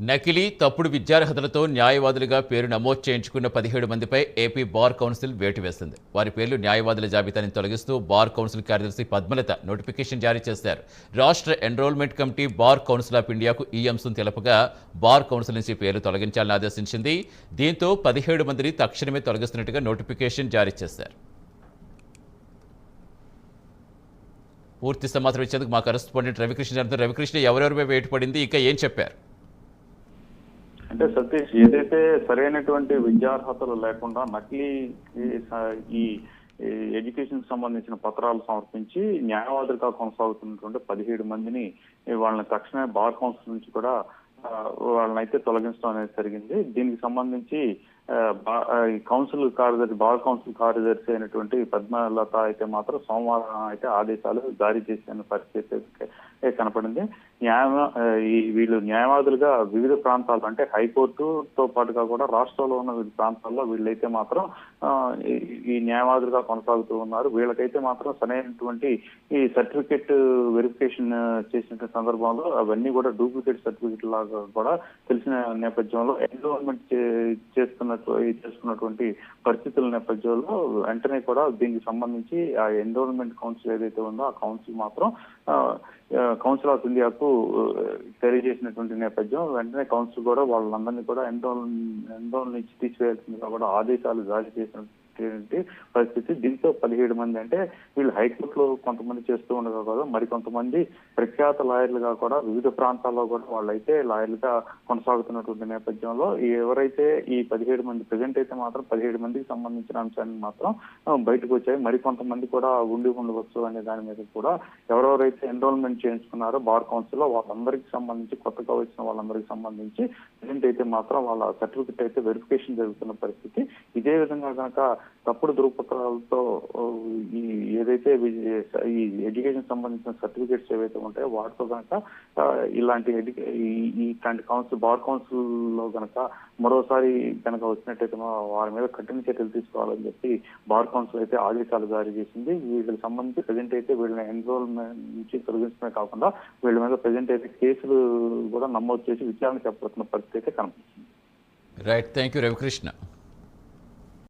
నకిలీ తప్పుడు విద్యార్హతలతో న్యాయవాదులుగా పేరు నమోదు చేయించుకున్న పదిహేడు మందిపై ఏపీ బార్ కౌన్సిల్ వేటు వేసింది. వారి పేర్లు న్యాయవాదుల జాబితాని తొలగిస్తూ బార్ కౌన్సిల్ కార్యదర్శి పద్మలత నోటిఫికేషన్ జారీ చేశారు. రాష్ట్ర enrolment committee bar council of ఇండియాకు ఈ అంశం తెలపగా బార్ కౌన్సిల్ నుంచి పేర్లు తొలగించాలని ఆదేశించింది. దీంతో పదిహేడు మందిని తక్షణమే తొలగిస్తున్నట్టుగా నోటిఫికేషన్ జారీ చేశారు. పూర్తి సమాచారం ఇచ్చేందుకు మా కరెస్పాండెంట్ రవికృష్ణ గారితో. రవికృష్ణ ఎవరెవరిపై వేటు పడింది? ఇంకా ఏం చెప్పారు? అంటే సతీష్ ఏదైతే సరైనటువంటి విద్యార్హతలు లేకుండా నకిలీ ఈ ఎడ్యుకేషన్ సంబంధించిన పత్రాలు సమర్పించి న్యాయవాదులుగా కొనసాగుతున్నటువంటి పదిహేడు మందిని వాళ్ళని తక్షణమే బార్ కౌన్సిల్ నుంచి కూడా వాళ్ళని అయితే తొలగించడం అనేది జరిగింది. దీనికి సంబంధించి కౌన్సిల్ కార్యదర్శి బార్ కౌన్సిల్ కార్యదర్శి అయినటువంటి పద్మలత అయితే మాత్రం సోమవారం అయితే ఆదేశాలు జారీ చేసిన పరిస్థితి కనపడింది. న్యాయ వీళ్ళు న్యాయవాదులుగా వివిధ ప్రాంతాలు అంటే హైకోర్టుతో పాటుగా కూడా రాష్ట్రంలో ఉన్న వివిధ ప్రాంతాల్లో వీళ్ళైతే మాత్రం ఈ- న్యాయవాదులుగా కొనసాగుతూ ఉన్నారు. వీళ్ళకైతే మాత్రం సరైనటువంటి ఈ సర్టిఫికెట్ వెరిఫికేషన్ చేసిన సందర్భంలో అవన్నీ కూడా డూప్లికేట్ సర్టిఫికెట్ లాగా కూడా తెలిసిన నేపథ్యంలో ఎన్రోల్మెంట్ చేస్తున్నట్టు చేసుకున్నటువంటి పరిస్థితుల నేపథ్యంలో వెంటనే కూడా దీనికి సంబంధించి ఆ ఎన్రోల్మెంట్ కౌన్సిల్ ఏదైతే ఉందో ఆ కౌన్సిల్ మాత్రం కౌన్సిల్ ఆఫ్ ఇండియాకు తెలియజేసినటువంటి నేపథ్యం వెంటనే కౌన్సిల్ కూడా వాళ్ళందరినీ కూడా ఎన్రోల్ ఎన్రోల్ నుంచి తీసివేయాల్సిందిగా కూడా ఆదేశాలు జారీ చేసినటువంటి పరిస్థితి దీంతో పదిహేడు మంది అంటే వీళ్ళు హైకోర్టులో కొంతమంది చేస్తూ ఉండగా కూడా మరి కొంతమంది ప్రఖ్యాత లాయర్లుగా కూడా వివిధ ప్రాంతాల్లో కూడా వాళ్ళైతే లాయర్లుగా కొనసాగుతున్నటువంటి నేపథ్యంలో ఎవరైతే ఈ పదిహేడు మంది ప్రజెంట్ అయితే మాత్రం పదిహేడు మందికి సంబంధించిన అంశాన్ని మాత్రం బయటకు వచ్చాయి. మరి కొంతమంది కూడా ఉండి ఉండవచ్చు అనే దాని మీద కూడా ఎవరెవరైతే ఎన్రోల్మెంట్ చేయించుకున్నారో బార్ కౌన్సిల్లో వాళ్ళందరికీ సంబంధించి కొత్తగా వచ్చిన వాళ్ళందరికీ సంబంధించి ప్రజెంట్ అయితే మాత్రం వాళ్ళ సర్టిఫికెట్ అయితే వెరిఫికేషన్ జరుగుతున్న పరిస్థితి. ఇదే విధంగా కనుక తప్పుడు ధృవపత్రాలతో ఈ ఏదైతే ఈ ఎడ్యుకేషన్ సంబంధించిన సర్టిఫికేట్స్ ఏవైతే ఉంటాయో వాటితో కనుక ఇలాంటి ఈ- ఇట్లాంటి కౌన్సిల్ బార్ కౌన్సిల్లో కనుక మరోసారి కనుక వచ్చినట్టయితే వారి మీద కఠిన చర్యలు తీసుకోవాలని చెప్పి బార్ కౌన్సిల్ అయితే ఆదేశాలు జారీ చేసింది. వీళ్ళకి సంబంధించి ప్రజెంట్ అయితే వీళ్ళని ఎన్రోల్మెంట్ నుంచి తొలగించడమే కాకుండా వీళ్ళ మీద ప్రజెంట్ అయితే కేసులు కూడా నమోదు చేసి విచారణ చేపడుతున్న పరిస్థితి అయితే కనిపిస్తుంది రైట్ థ్యాంక్ యూ రవికృష్ణ